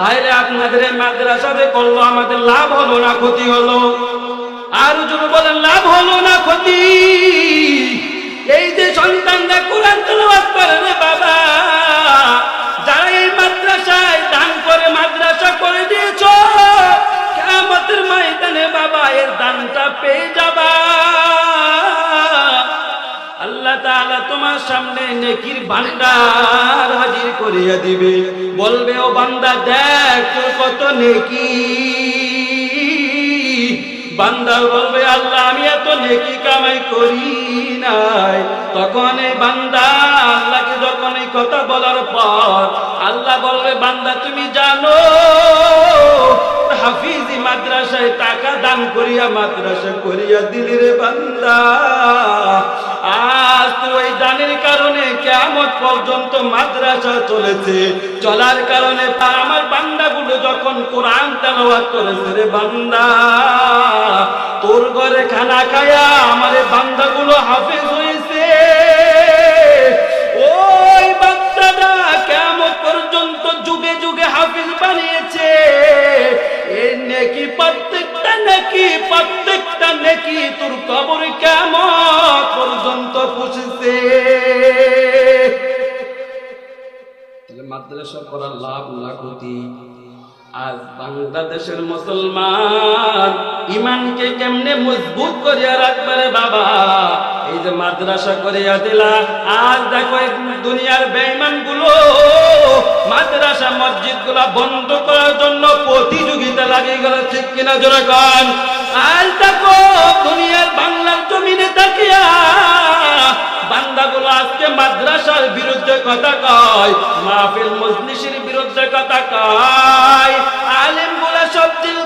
তাহলে আপনাদের মাদ্রাসাতে করল, আমাদের লাভ হলো না, ক্ষতি হলো? আর যদি বলেন, লাভ হলো না, ক্ষতি। এই যে সন্তানরা কোরআন তেলাওয়াত করে না বাবা তোমার সামনে নেকির ভান্ডার হাজির করিয়া দিবে। বলবে, ও বান্দা, দেখ তোর কত নেকি। বান্দা বলবে, আল্লাহ, আমি এত নেকি কামাই করি নাই। তখন এই বান্দা আল্লাহকে যখন এই কথা বলার পর আল্লাহ বলবে, বান্দা, তুমি জানো, হাফিজি মাদ্রাসায় টাকা দান করিয়া মাদ্রাসা করিয়া দিলি রে বান্দা। কেমন পর্যন্ত মাদ্রাসা চলেছে। চলার কারণে আমার বান্দাগুলো যখন কোরআন তেলাওয়াত করেছে, রে বান্দা, তোর ঘরে খানা খায়া আমার বান্দাগুলো হাফেজ হয়েছে। ওই বাচ্চাটা কেমন পর্যন্ত যুগে যুগে হাফিজ বানিয়েছে। এই নেকি প্রত্যেকটা নেকি প্রত্যেকটা নেকি তোর কবর কেমন পর্যন্ত পুষেছে। মাদ্রাসা করার লাভ ক্ষতি। আজ বাংলাদেশের মুসলমান ইমানকে কেমনে মজবুত করিয়া রাখবারে বাবা? এই যে মাদ্রাসা করিয়া দিলা, আজ দেখো দুনিয়ার বেঈমানগুলো মাদ্রাসা মসজিদগুলা বন্ধ করার জন্য প্রতিযোগিতা লাগিয়ে গেল, ঠিক কিনা জোরে কন? আজ দেখো দুনিয়ার বাংলার মাদ্রাসার বিরুদ্ধে কথা কয় মাহফিল মজলিসের বিরুদ্ধে কথা কয়। আলেম বলে সব জেলখানে